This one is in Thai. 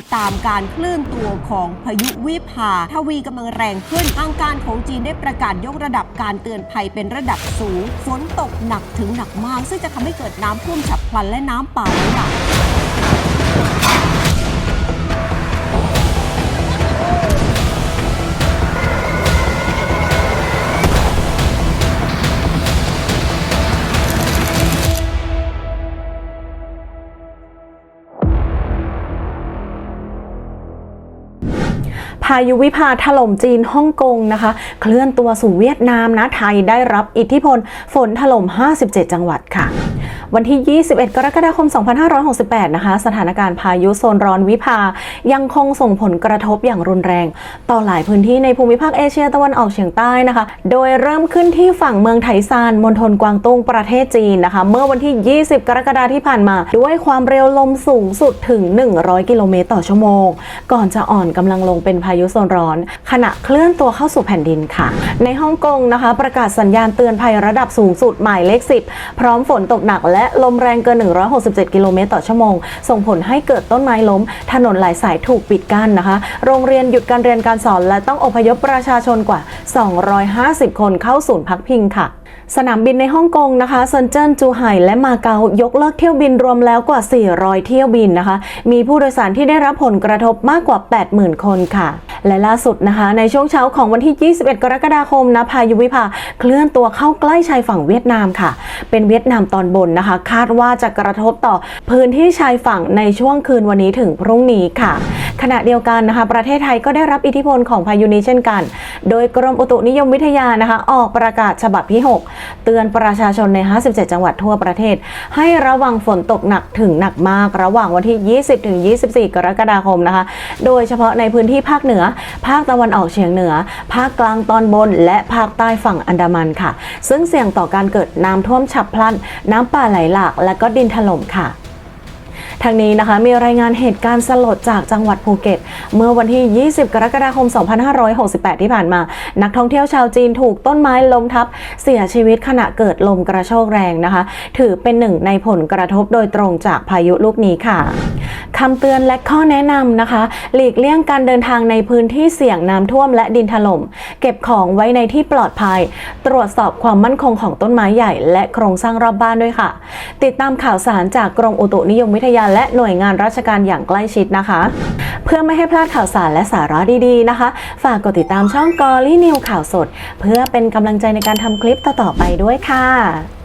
ติดตามการเคลื่อนตัวของพายุวิภาทวีกำลังแรงขึ้นทางการของจีนได้ประกาศยกระดับการเตือนภัยเป็นระดับสูง ฝนตกหนักถึงหนักมาก ซึ่งจะทำให้เกิดน้ำท่วมฉับพลันและน้ำป่าไหลหลากายุวิภาถล่มจีนฮ่องกงนะคะ เคลื่อนตัวสู่เวียดนามนะไทยได้รับอิทธิพลฝนถล่ม 57 จังหวัดค่ะ วันที่ 21 กรกฎาคม 2568 นะคะ สถานการณ์พายุโซนร้อนวิภา ยังคงส่งผลกระทบอย่างรุนแรง ต่อหลายพื้นที่ในภูมิภาคเอเชียตะวันออกเฉียงใต้นะคะ โดยเริ่มขึ้นที่ฝั่งเมืองไถซานมณฑลกวางตุ้งประเทศจีนนะคะ เมื่อวันที่ 20 กรกฎาคมที่ผ่านมา ด้วยความเร็วลมสูงสุดถึง 100 กิโลเมตรต่อชั่วโมง ก่อนจะอ่อนกำลังลงเป็นพายุโซนร้อน ขณะเคลื่อนตัวเข้าสู่แผ่นดินค่ะ ในฮ่องกงนะคะ ประกาศสัญญาณเตือนภัยระดับสูงสุดหมายเลข 10 พร้อมฝนตกหนักและและลมแรงเกิน 167 กิโลเมตรต่อชั่วโมง ส่งผลให้เกิดต้นไม้ล้ม ถนนหลายสายถูกปิดกั้นนะคะ โรงเรียนหยุดการเรียนการสอนและต้องอพยพประชาชนกว่า 250 คนเข้าศูนย์พักพิงค่ะ สนามบินในฮ่องกงนะคะเซินเจิ้นจูไห่และมาเก๊ายกเลิกเที่ยวบินรวมแล้วกว่า 400 เที่ยวบินนะคะ มีผู้โดยสารที่ได้รับผลกระทบมากกว่า 80,000 คนค่ะ และล่าสุดนะคะ ในช่วงเช้าของวันที่ 21 กรกฎาคมนะพายุวิภาเคลื่อนตัวเข้าใกล้ชายฝั่งเวียดนามค่ะ เป็นเวียดนามตอนบนนะคะ คาดว่าจะกระทบต่อพื้นที่ชายฝั่งในช่วงคืนวันนี้ถึงพรุ่งนี้ค่ะ ขณะเดียวกันนะคะ ประเทศไทยก็ได้รับอิทธิพลของพายุนี้เช่นกัน โดยกรมอุตุนิยมวิทยานะคะ ออกประกาศฉบับที่ 6 เตือนประชาชนใน 57 จังหวัดทั่วประเทศ ให้ระวังฝนตกหนักถึงหนักมาก ระหว่างวันที่ 20ถึง24 กรกฎาคมนะคะ โดยเฉพาะในพื้นที่ภาคเหนือ ภาคตะวันออกเฉียงเหนือ ภาคกลางตอนบน และภาคใต้ฝั่งอันดามันค่ะ ซึ่งเสี่ยงต่อการเกิดน้ำท่วมฉับพลัน น้ำป่าไหลหลาก และก็ดินถล่มค่ะ ทางนี้นะคะมีรายงานเหตุการณ์สลดจากจังหวัดภูเก็ต เมื่อวันที่ 20 กรกฎาคม 2568 ที่ผ่านมา นักท่องเที่ยวชาวจีนถูกต้นไม้ล้มทับ เสียชีวิตขณะเกิดลมกระโชกแรงนะคะ ถือเป็นหนึ่งในผลกระทบโดยตรงจากพายุลูกนี้ค่ะ คำเตือนและข้อแนะนำนะคะ หลีกเลี่ยงการเดินทางในพื้นที่เสี่ยงน้ำท่วมและดินถล่ม เก็บของไว้ในที่ปลอดภัย ตรวจสอบความมั่นคงของต้นไม้ใหญ่ และโครงสร้างรอบบ้านด้วยค่ะ ติดตามข่าวสารจากกรมอุตุนิยมวิทยาและหน่วยงานราชการอย่างใกล้ชิดนะคะ เพื่อไม่ให้พลาดข่าวสารและสาระดีๆนะคะ ฝากกดติดตามช่องกอลี่นิวข่าวสด เพื่อเป็นกำลังใจในการทำคลิปต่อๆไปด้วยค่ะ